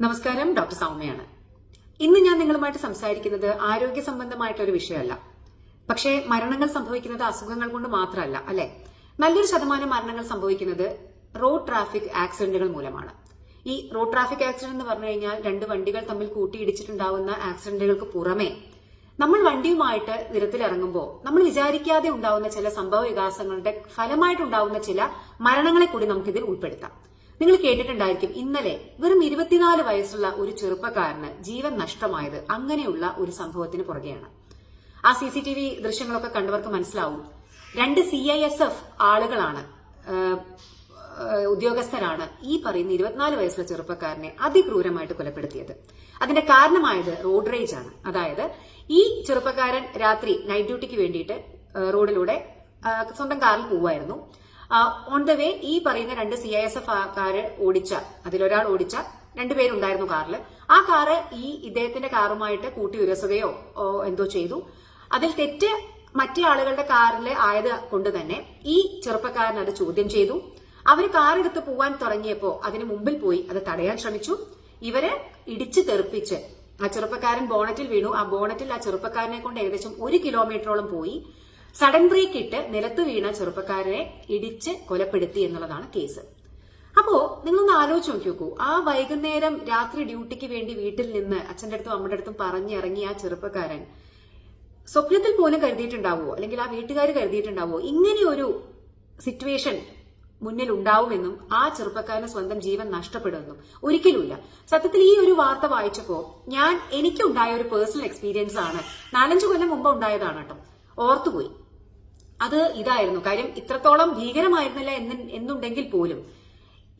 നമസ്കാരം ഡോക്ടർ സൗമ്യയാണ്. ഇന്ന് ഞാൻ നിങ്ങളുമായിട്ട് സംസാരിക്കുന്നത് ആരോഗ്യ സംബന്ധമായിട്ടൊരു വിഷയമല്ല. പക്ഷേ മരണങ്ങൾ സംഭവിക്കുന്നത് അസുഖങ്ങൾ കൊണ്ട് മാത്രമല്ല അല്ലെ? നല്ലൊരു ശതമാനം മരണങ്ങൾ സംഭവിക്കുന്നത് റോഡ് ട്രാഫിക് ആക്സിഡന്റുകൾ മൂലമാണ്. ഈ റോഡ് ട്രാഫിക് ആക്സിഡന്റ് എന്ന് പറഞ്ഞു കഴിഞ്ഞാൽ രണ്ട് വണ്ടികൾ തമ്മിൽ കൂട്ടിയിടിച്ചിട്ടുണ്ടാവുന്ന ആക്സിഡന്റുകൾക്ക് പുറമെ നമ്മൾ വണ്ടിയുമായിട്ട് നിരത്തിലിറങ്ങുമ്പോൾ നമ്മൾ വിചാരിക്കാതെ ഉണ്ടാവുന്ന ചില സംഭവ വികാസങ്ങളുടെ ഫലമായിട്ടുണ്ടാവുന്ന ചില മരണങ്ങളെ കൂടി നമുക്കിതിൽ ഉൾപ്പെടുത്താം. നിങ്ങൾ കേട്ടിട്ടുണ്ടായിരിക്കും ഇന്നലെ വെറും ഇരുപത്തിനാല് വയസ്സുള്ള ഒരു ചെറുപ്പക്കാരന് ജീവൻ നഷ്ടമായത് അങ്ങനെയുള്ള ഒരു സംഭവത്തിന് പുറകെയാണ്. ആ സി സി ടി വി ദൃശ്യങ്ങളൊക്കെ കണ്ടവർക്ക് മനസ്സിലാവും. രണ്ട് സി ഐ എസ് എഫ് ആളുകളാണ് ഉദ്യോഗസ്ഥരാണ് ഈ പറയുന്ന ഇരുപത്തിനാല് വയസ്സുള്ള ചെറുപ്പക്കാരനെ അതിക്രൂരമായിട്ട് കൊലപ്പെടുത്തിയത്. അതിന്റെ കാരണമായത് റോഡ് റേജ് ആണ് അതായത് ഈ ചെറുപ്പക്കാരൻ രാത്രി നൈറ്റ് ഡ്യൂട്ടിക്ക് വേണ്ടിയിട്ട് റോഡിലൂടെ സ്വന്തം കാറിൽ പോവായിരുന്നു ഓൺ ദ വേ ഈ പറയുന്ന രണ്ട് C I S F car ഓടിച്ച അതിലൊരാൾ ഓടിച്ച രണ്ടുപേരുണ്ടായിരുന്നു കാറിൽ. ആ കാറ് ഈ ഇദ്ദേഹത്തിന്റെ കാറുമായിട്ട് കൂട്ടി ഉരസുകയോ എന്തോ ചെയ്തു. അതിൽ തെറ്റ് മറ്റു ആളുകളുടെ കാറിൽ ആയത് കൊണ്ട് തന്നെ ഈ ചെറുപ്പക്കാരൻ അത് ചോദ്യം ചെയ്തു. അവർ കാറെടുത്ത് പോവാൻ തുടങ്ങിയപ്പോ അതിന് മുമ്പിൽ പോയി അത് തടയാൻ ശ്രമിച്ചു. ഇവരെ ഇടിച്ചു തെറിപ്പിച്ച് ആ ചെറുപ്പക്കാരൻ ബോണറ്റിൽ വീണു. ആ ബോണറ്റിൽ ആ ചെറുപ്പക്കാരനെ കൊണ്ട് ഏകദേശം ഒരു കിലോമീറ്ററോളം പോയി. സഡൻ ബ്രേക്ക് ഇട്ട് നിലത്ത് വീണ ചെറുപ്പക്കാരനെ ഇടിച്ച് കൊലപ്പെടുത്തി എന്നുള്ളതാണ് കേസ്. അപ്പോ നിങ്ങളൊന്ന് ആലോചിച്ച് നോക്കി നോക്കൂ. ആ വൈകുന്നേരം രാത്രി ഡ്യൂട്ടിക്ക് വേണ്ടി വീട്ടിൽ നിന്ന് അച്ഛന്റെ അടുത്തും അമ്മയുടെ അടുത്തും പറഞ്ഞിറങ്ങിയ ആ ചെറുപ്പക്കാരൻ സ്വപ്നത്തിൽ പോലും കരുതിയിട്ടുണ്ടാവോ അല്ലെങ്കിൽ ആ വീട്ടുകാർ കരുതിയിട്ടുണ്ടാവോ ഇങ്ങനെ ഒരു സിറ്റുവേഷൻ മുന്നിൽ ഉണ്ടാവുമെന്നും ആ ചെറുപ്പക്കാരന് സ്വന്തം ജീവൻ നഷ്ടപ്പെടുമെന്നും. ഒരിക്കലുമില്ല. സത്യത്തിൽ ഈ ഒരു വാർത്ത വായിച്ചപ്പോ ഞാൻ എനിക്കുണ്ടായ ഒരു പേഴ്സണൽ എക്സ്പീരിയൻസ് ആണ്. നാലഞ്ചു കൊല്ലം മുമ്പ് ഉണ്ടായതാണ് കേട്ടോ. ഓർത്തുപോയി. അത് ഇതായിരുന്നു. കാര്യം ഇത്രത്തോളം ഭീകരമായിരുന്നില്ല എന്ന് എന്നുണ്ടെങ്കിൽ പോലും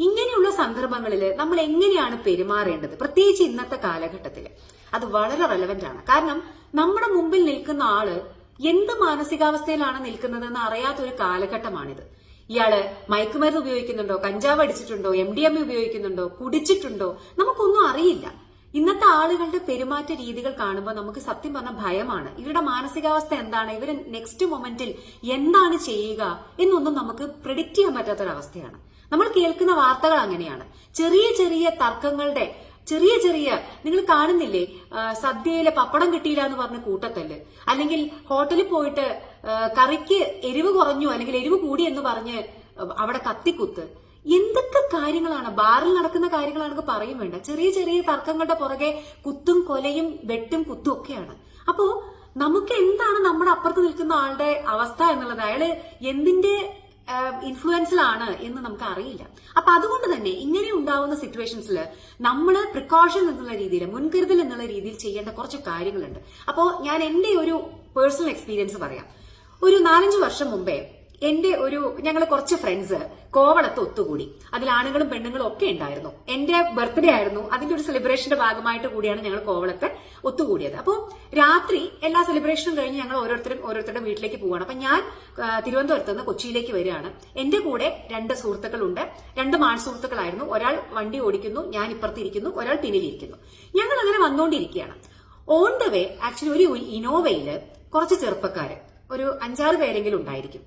ഇങ്ങനെയുള്ള സന്ദർഭങ്ങളിൽ നമ്മൾ എങ്ങനെയാണ് പെരുമാറേണ്ടത്? പ്രത്യേകിച്ച് ഇന്നത്തെ കാലഘട്ടത്തിൽ അത് വളരെ റെലവെന്റ് ആണ്. കാരണം നമ്മുടെ മുമ്പിൽ നിൽക്കുന്ന ആൾ എന്ത് മാനസികാവസ്ഥയിലാണ് നിൽക്കുന്നതെന്ന് അറിയാത്ത ഒരു കാലഘട്ടമാണിത്. ഇയാൾ മയക്കുമരുന്ന് ഉപയോഗിക്കുന്നുണ്ടോ? കഞ്ചാവ് അടിച്ചിട്ടുണ്ടോ? എം ഡി എം ഉപയോഗിക്കുന്നുണ്ടോ? കുടിച്ചിട്ടുണ്ടോ? നമുക്കൊന്നും അറിയില്ല. ഇന്നത്തെ ആളുകളുടെ പെരുമാറ്റ രീതികൾ കാണുമ്പോൾ നമുക്ക് സത്യം പറഞ്ഞ ഭയമാണ്. ഇവരുടെ മാനസികാവസ്ഥ എന്താണ്? ഇവർ നെക്സ്റ്റ് മൊമെന്റിൽ എന്താണ് ചെയ്യുക എന്നൊന്നും നമുക്ക് പ്രിഡിക്റ്റ് ചെയ്യാൻ പറ്റാത്തൊരവസ്ഥയാണ്. നമ്മൾ കേൾക്കുന്ന വാർത്തകൾ അങ്ങനെയാണ്. ചെറിയ ചെറിയ തർക്കങ്ങളുടെ ചെറിയ ചെറിയ നിങ്ങൾ കാണുന്നില്ലേ? സദ്യയിലെ പപ്പടം കിട്ടിയില്ല എന്ന് പറഞ്ഞ കൂട്ടത്തല്ല്. അല്ലെങ്കിൽ ഹോട്ടലിൽ പോയിട്ട് കറിക്ക് എരിവ് കുറഞ്ഞു അല്ലെങ്കിൽ എരിവ് കൂടി എന്ന് പറഞ്ഞ് അവിടെ കത്തിക്കുത്ത്. എന്തൊക്കെ കാര്യങ്ങളാണ്. ബാറിൽ നടക്കുന്ന കാര്യങ്ങളാണ് പറയും വേണ്ട. ചെറിയ ചെറിയ തർക്കങ്ങളുടെ പുറകെ കുത്തും കൊലയും വെട്ടും കുത്തും ഒക്കെയാണ്. അപ്പോ നമുക്ക് എന്താണ് നമ്മുടെ അപ്പുറത്ത് നിൽക്കുന്ന ആളുടെ അവസ്ഥ എന്നുള്ളത്? അയാൾ എന്തിന്റെ ഇൻഫ്ലുവൻസിലാണ് എന്ന് നമുക്ക് അറിയില്ല. അപ്പൊ അതുകൊണ്ട് തന്നെ ഇങ്ങനെ ഉണ്ടാവുന്ന സിറ്റുവേഷൻസിൽ നമ്മൾ പ്രിക്കോഷൻ എന്നുള്ള രീതിയിൽ മുൻകരുതൽ എന്നുള്ള രീതിയിൽ ചെയ്യേണ്ട കുറച്ച് കാര്യങ്ങളുണ്ട്. അപ്പോൾ ഞാൻ എന്റെ ഒരു പേഴ്സണൽ എക്സ്പീരിയൻസ് പറയാം. ഒരു നാലഞ്ച് വർഷം മുമ്പേ എന്റെ ഒരു ഞങ്ങൾ കുറച്ച് ഫ്രണ്ട്സ് കോവളത്ത് ഒത്തുകൂടി. അതിൽ ആണുങ്ങളും പെണ്ണുങ്ങളും ഒക്കെ ഉണ്ടായിരുന്നു. എന്റെ ബർത്ത്ഡേ ആയിരുന്നു. അതിന്റെ ഒരു സെലിബ്രേഷന്റെ ഭാഗമായിട്ട് കൂടിയാണ് ഞങ്ങൾ കോവളത്ത് ഒത്തുകൂടിയത്. അപ്പോൾ രാത്രി എല്ലാ സെലിബ്രേഷനും കഴിഞ്ഞ് ഞങ്ങൾ ഓരോരുത്തരും ഓരോരുത്തരുടെ വീട്ടിലേക്ക് പോവാണ്. അപ്പൊ ഞാൻ തിരുവനന്തപുരത്ത് നിന്ന് കൊച്ചിയിലേക്ക് വരികയാണ്. എന്റെ കൂടെ രണ്ട് സുഹൃത്തുക്കളുണ്ട്. രണ്ട് മാൺ സുഹൃത്തുക്കളായിരുന്നു ഒരാൾ വണ്ടി ഓടിക്കുന്നു ഞാൻ ഇപ്പുറത്തിരിക്കുന്നു ഒരാൾ പിന്നിലിരിക്കുന്നു. ഞങ്ങൾ അങ്ങനെ വന്നുകൊണ്ടിരിക്കുകയാണ് ഓൺ ദ വേ ആക്ച്വലി ഒരു ഇനോവയിൽ കുറച്ച് ചെറുപ്പക്കാര് ഒരു അഞ്ചാറ് പേരെങ്കിലും ഉണ്ടായിരിക്കും.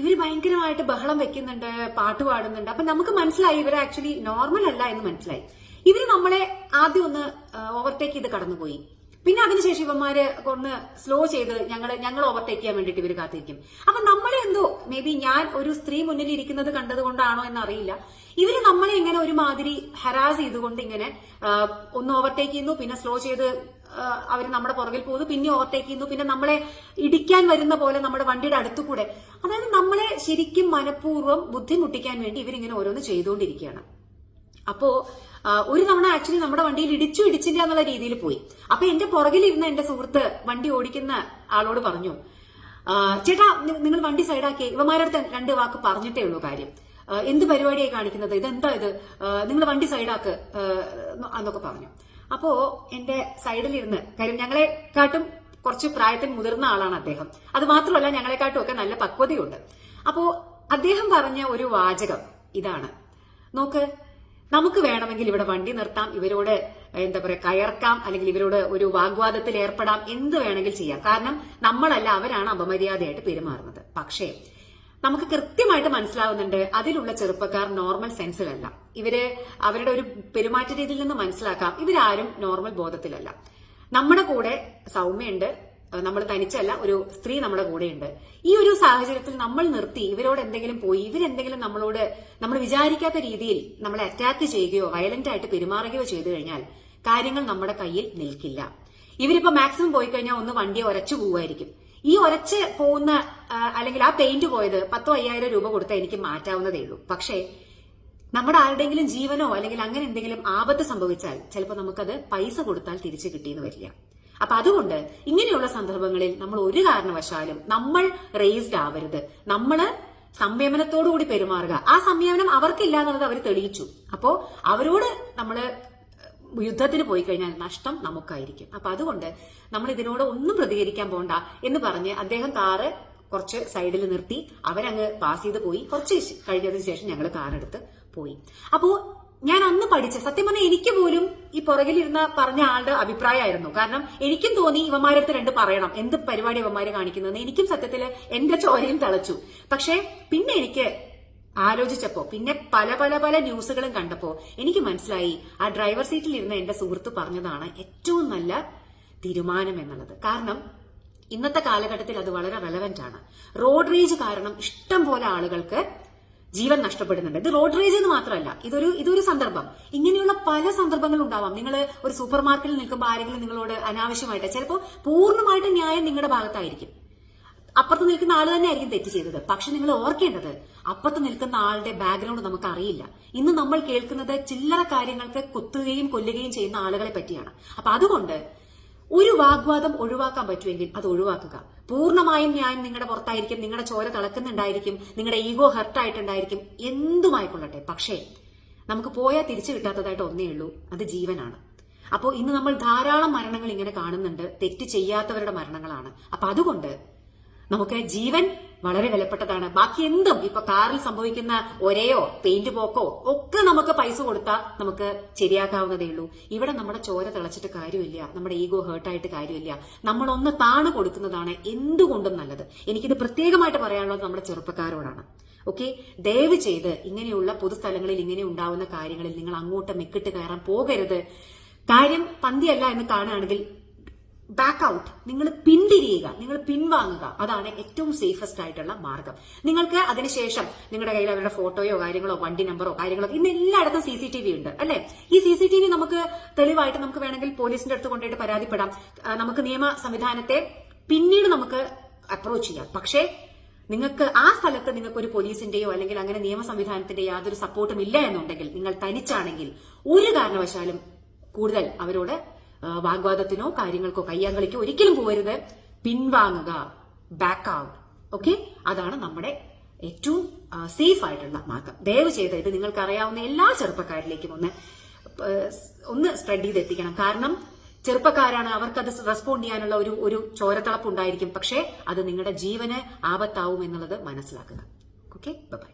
ഇവർ ഭയങ്കരമായിട്ട് ബഹളം വെക്കുന്നുണ്ട് പാട്ട് പാടുന്നുണ്ട്. അപ്പൊ നമുക്ക് മനസ്സിലായി ഇവർ ആക്ച്വലി നോർമൽ അല്ല എന്ന് മനസ്സിലായി. ഇവർ നമ്മളെ ആദ്യം ഒന്ന് ഓവർടേക്ക് ചെയ്ത് കടന്നുപോയി. പിന്നെ അതിനുശേഷം ഇവന്മാര് ഒന്ന് സ്ലോ ചെയ്ത് ഞങ്ങൾ ഞങ്ങൾ ഓവർടേക്ക് ചെയ്യാൻ വേണ്ടിയിട്ട് ഇവർ കാത്തിരിക്കും. അപ്പൊ നമ്മളെ എന്തോ മേ ബി ഞാൻ ഒരു സ്ത്രീ മുന്നിൽ ഇരിക്കുന്നത് കണ്ടതുകൊണ്ടാണോ എന്നറിയില്ല. ഇവർ നമ്മളെ ഇങ്ങനെ ഒരുമാതിരി ഹരാസ് ചെയ്തുകൊണ്ട് ഇങ്ങനെ ഒന്ന് ഓവർടേക്ക് ചെയ്യുന്നു പിന്നെ സ്ലോ ചെയ്ത് അവർ നമ്മുടെ പുറകിൽ പോകുന്നു പിന്നെ ഓവർടേക്ക് ചെയ്യുന്നു പിന്നെ നമ്മളെ ഇടിക്കാൻ വരുന്ന പോലെ നമ്മുടെ വണ്ടിയുടെ അടുത്തു കൂടെ അതായത് നമ്മളെ ശരിക്കും മനഃപൂർവം ബുദ്ധിമുട്ടിക്കാൻ വേണ്ടി ഇവരിങ്ങനെ ഓരോന്ന് ചെയ്തുകൊണ്ടിരിക്കുകയാണ്. അപ്പോ ഒരു തവണ ആക്ച്വലി നമ്മുടെ വണ്ടിയിൽ ഇടിച്ചു ഇടിച്ചില്ല എന്നുള്ള രീതിയിൽ പോയി. അപ്പൊ എന്റെ പുറകിലിരുന്ന എന്റെ സുഹൃത്ത് വണ്ടി ഓടിക്കുന്ന ആളോട് പറഞ്ഞു ചേട്ടാ നിങ്ങൾ വണ്ടി സൈഡാക്കി. ഇവമാരടുത്ത് രണ്ട് വാക്ക് പറഞ്ഞിട്ടേ ഉള്ളൂ കാര്യം. എന്ത് പരിപാടിയായി കാണിക്കുന്നത്? ഇതെന്താ ഇത്? നിങ്ങൾ വണ്ടി സൈഡാക്ക് എന്നൊക്കെ പറഞ്ഞു. അപ്പോ എന്റെ സൈഡിലിരുന്ന് കാര്യം ഞങ്ങളെ കാട്ടും കുറച്ച് പ്രായത്തിൽ മുതിർന്ന ആളാണ് അദ്ദേഹം. അത് മാത്രമല്ല ഞങ്ങളെക്കാട്ടും ഒക്കെ നല്ല പക്വതയുണ്ട്. അപ്പോ അദ്ദേഹം പറഞ്ഞ ഒരു വാചകം ഇതാണ്. നോക്ക് നമുക്ക് വേണമെങ്കിൽ ഇവിടെ വണ്ടി നിർത്താം ഇവരോട് എന്താ പറയുക കയർക്കാം അല്ലെങ്കിൽ ഇവരോട് ഒരു വാഗ്വാദത്തിൽ ഏർപ്പെടാം എന്ത് വേണമെങ്കിൽ ചെയ്യാം. കാരണം നമ്മളല്ല അവരാണ് അപമര്യാദയായിട്ട് പെരുമാറുന്നത്. പക്ഷേ നമുക്ക് കൃത്യമായിട്ട് മനസ്സിലാവുന്നുണ്ട് അതിലുള്ള ചെറുപ്പക്കാർ നോർമൽ സെൻസിലല്ല ഇവർ അവരുടെ ഒരു പെരുമാറ്റ രീതിയിൽ നിന്ന് മനസ്സിലാക്കാം. ഇവരാരും നോർമൽ ബോധത്തിലല്ല. നമ്മുടെ കൂടെ സൗമ്യയുണ്ട് നമ്മൾ തനിച്ചല്ല ഒരു സ്ത്രീ നമ്മുടെ കൂടെയുണ്ട്. ഈ ഒരു സാഹചര്യത്തിൽ നമ്മൾ നിർത്തി ഇവരോട് എന്തെങ്കിലും പോയി ഇവരെന്തെങ്കിലും നമ്മളോട് നമ്മൾ വിചാരിക്കാത്ത രീതിയിൽ നമ്മളെ അറ്റാക്ക് ചെയ്യുകയോ വയലന്റ് ആയിട്ട് പെരുമാറുകയോ ചെയ്തു കഴിഞ്ഞാൽ കാര്യങ്ങൾ നമ്മുടെ കയ്യിൽ നിൽക്കില്ല. ഇവരിപ്പോ മാക്സിമം പോയി കഴിഞ്ഞാൽ ഒന്ന് വണ്ടി ഒരച്ചു പോവുമായിരിക്കും. ഈ ഒരച്ച് പോകുന്ന അല്ലെങ്കിൽ ആ പെയിന്റ് പോയത് പത്തോ അയ്യായിരം രൂപ കൊടുത്താൽ എനിക്ക് മാറ്റാവുന്നതേ ഉള്ളൂ. പക്ഷേ നമ്മുടെ ആരുടെങ്കിലും ജീവനോ അല്ലെങ്കിൽ അങ്ങനെ എന്തെങ്കിലും ആപത്ത് സംഭവിച്ചാൽ ചിലപ്പോൾ നമുക്കത് പൈസ കൊടുത്താൽ തിരിച്ചു കിട്ടിയെന്ന് വരില്ല. അപ്പൊ അതുകൊണ്ട് ഇങ്ങനെയുള്ള സന്ദർഭങ്ങളിൽ നമ്മൾ ഒരു കാരണവശാലും നമ്മൾ റേസ്ഡ് ആവരുത്. നമ്മൾ സംയമനത്തോടുകൂടി പെരുമാറുക. ആ സംയമനം അവർക്കില്ല എന്നുള്ളത് അവർ തെളിയിച്ചു. അപ്പോ അവരോട് നമ്മൾ യുദ്ധത്തിന് പോയി കഴിഞ്ഞാൽ നഷ്ടം നമുക്കായിരിക്കും. അപ്പൊ അതുകൊണ്ട് നമ്മൾ ഇതിനോട് ഒന്നും പ്രതികരിക്കാൻ പോണ്ട എന്ന് പറഞ്ഞ് അദ്ദേഹം കാറ് കുറച്ച് സൈഡിൽ നിർത്തി. അവരങ്ങ് പാസ് ചെയ്ത് പോയി. കുറച്ച് കഴിഞ്ഞതിന് ശേഷം ഞങ്ങൾ കാറെടുത്ത് പോയി. അപ്പോ ഞാൻ അന്ന് പഠിച്ച സത്യം പറഞ്ഞാൽ എനിക്ക് പോലും ഈ പുറകിലിരുന്ന പറഞ്ഞ ആളുടെ അഭിപ്രായമായിരുന്നു. കാരണം എനിക്കും തോന്നി ഇവന്മാരടുത്ത് രണ്ട് പറയണം. എന്ത് പരിപാടി ഇവന്മാര് കാണിക്കുന്നതെന്ന്. എനിക്കും സത്യത്തിൽ എന്റെ ചോരയും തിളച്ചു. പക്ഷെ പിന്നെ എനിക്ക് ആലോചിച്ചപ്പോ പിന്നെ പല പല പല ന്യൂസുകളും കണ്ടപ്പോ എനിക്ക് മനസ്സിലായി ആ ഡ്രൈവർ സീറ്റിൽ ഇരുന്ന എന്റെ സുഹൃത്ത് പറഞ്ഞതാണ് ഏറ്റവും നല്ല തീരുമാനം എന്നുള്ളത്. കാരണം ഇന്നത്തെ കാലഘട്ടത്തിൽ അത് വളരെ റെലവെന്റ് ആണ്. റോഡ് റേജ് കാരണം ഇഷ്ടം പോലെ ആളുകൾക്ക് ജീവൻ നഷ്ടപ്പെടുന്നുണ്ട്. ഇത് റോഡ് റേജ് എന്ന് മാത്രമല്ല ഇതൊരു ഇതൊരു സന്ദർഭം. ഇങ്ങനെയുള്ള പല സന്ദർഭങ്ങളും ഉണ്ടാവാം. നിങ്ങൾ ഒരു സൂപ്പർ മാർക്കറ്റിൽ നിൽക്കുമ്പോൾ ആരെങ്കിലും നിങ്ങളോട് അനാവശ്യമായിട്ട് ചിലപ്പോൾ പൂർണമായിട്ട് ന്യായം നിങ്ങളുടെ ഭാഗത്തായിരിക്കും. അപ്പുറത്ത് നിൽക്കുന്ന ആൾ തന്നെ ആയിരിക്കും തെറ്റ് ചെയ്തത്. പക്ഷെ നിങ്ങൾ ഓർക്കേണ്ടത് അപ്പുറത്ത് നിൽക്കുന്ന ആളുടെ ബാക്ക്ഗ്രൗണ്ട് നമുക്ക് അറിയില്ല ഇന്ന് നമ്മൾ കേൾക്കുന്നത് ചില്ലറ കാര്യങ്ങൾക്ക് കുത്തുകയും കൊല്ലുകയും ചെയ്യുന്ന ആളുകളെ പറ്റിയാണ്. അപ്പൊ അതുകൊണ്ട് ഒരു വാഗ്വാദം ഒഴിവാക്കാൻ പറ്റുമെങ്കിൽ അത് ഒഴിവാക്കുക. പൂർണമായും ഞാൻ നിങ്ങളുടെ പുറത്തായിരിക്കും നിങ്ങളുടെ ചോര തിളക്കുന്നുണ്ടായിരിക്കും നിങ്ങളുടെ ഈഗോ ഹർട്ടായിട്ടുണ്ടായിരിക്കും എന്തുമായിക്കൊള്ളട്ടെ. പക്ഷേ നമുക്ക് പോയാൽ തിരിച്ചു കിട്ടാത്തതായിട്ട് ഒന്നേ ഉള്ളൂ അത് ജീവനാണ്. അപ്പോൾ ഇന്ന് നമ്മൾ ധാരാളം മരണങ്ങൾ ഇങ്ങനെ കാണുന്നുണ്ട് തെറ്റ് ചെയ്യാത്തവരുടെ മരണങ്ങളാണ്. അപ്പൊ അതുകൊണ്ട് നമുക്ക് ജീവൻ വളരെ വിലപ്പെട്ടതാണ്. ബാക്കി എന്തും ഇപ്പൊ കാറിൽ സംഭവിക്കുന്ന ഒരേയോ പെയിന്റ് പോക്കോ ഒക്കെ നമുക്ക് പൈസ കൊടുത്താൽ നമുക്ക് ശരിയാക്കാവുന്നതേ ഉള്ളൂ. ഇവിടെ നമ്മുടെ ചോര തിളച്ചിട്ട് കാര്യമില്ല. നമ്മുടെ ഈഗോ ഹേർട്ടായിട്ട് കാര്യമില്ല. നമ്മൾ ഒന്ന് താണ് കൊടുക്കുന്നതാണ് എന്തുകൊണ്ടും നല്ലത്. എനിക്കിത് പ്രത്യേകമായിട്ട് പറയാനുള്ളത് നമ്മുടെ ചെറുപ്പക്കാരോടാണ്. ഓക്കെ ദയവ് ചെയ്ത് ഇങ്ങനെയുള്ള പൊതുസ്ഥലങ്ങളിൽ ഇങ്ങനെ ഉണ്ടാവുന്ന കാര്യങ്ങളിൽ നിങ്ങൾ അങ്ങോട്ട് മെക്കിട്ട് കയറാൻ പോകരുത്. കാര്യം പന്തിയല്ല എന്ന് കാണുകയാണെങ്കിൽ ബാക്ക് ഔട്ട് നിങ്ങൾ പിന്തിരിയുക നിങ്ങൾ പിൻവാങ്ങുക അതാണ് ഏറ്റവും സേഫസ്റ്റ് ആയിട്ടുള്ള മാർഗം. നിങ്ങൾക്ക് അതിനുശേഷം നിങ്ങളുടെ കയ്യിൽ അവരുടെ ഫോട്ടോയോ കാര്യങ്ങളോ വണ്ടി നമ്പറോ കാര്യങ്ങളോ ഇന്ന് എല്ലായിടത്തും സി സി ടി വി ഉണ്ട് അല്ലെ? ഈ സി സി ടി വി നമുക്ക് തെളിവായിട്ട് നമുക്ക് വേണമെങ്കിൽ പോലീസിന്റെ അടുത്ത് കൊണ്ടുപോയിട്ട് പരാതിപ്പെടാം. നമുക്ക് നിയമ സംവിധാനത്തെ പിന്നീട് നമുക്ക് അപ്രോച്ച് ചെയ്യാം. പക്ഷേ നിങ്ങൾക്ക് ആ സ്ഥലത്ത് നിങ്ങൾക്ക് ഒരു പോലീസിന്റെയോ അല്ലെങ്കിൽ അങ്ങനെ നിയമ സംവിധാനത്തിന്റെ യാതൊരു സപ്പോർട്ടും ഇല്ല എന്നുണ്ടെങ്കിൽ നിങ്ങൾ തനിച്ചാണെങ്കിൽ ഒരു കാരണവശാലും കൂടുതൽ അവരോട് വാഗ്വാദത്തിനോ കാര്യങ്ങൾക്കോ കയ്യാങ്കളിക്കോ ഒരിക്കലും പോകരുത് പിൻവാങ്ങുക. ബാക്ക് ഔട്ട് ഓക്കെ അതാണ് നമ്മുടെ ഏറ്റവും സേഫ് ആയിട്ടുള്ള മാർഗം. ദയവ് ചെയ്ത് ഇത് നിങ്ങൾക്ക് അറിയാവുന്ന എല്ലാ ചെറുപ്പക്കാരിലേക്കും ഒന്ന് ഒന്ന് സ്പ്രെഡ് ചെയ്ത് എത്തിക്കണം കാരണം ചെറുപ്പക്കാരാണ് അവർക്കത് റെസ്പോണ്ട് ചെയ്യാനുള്ള ഒരു ഒരു ചോരത്തിളപ്പ് ഉണ്ടായിരിക്കും. പക്ഷേ അത് നിങ്ങളുടെ ജീവന് ആപത്താവും എന്നുള്ളത് മനസ്സിലാക്കുക. Okay bye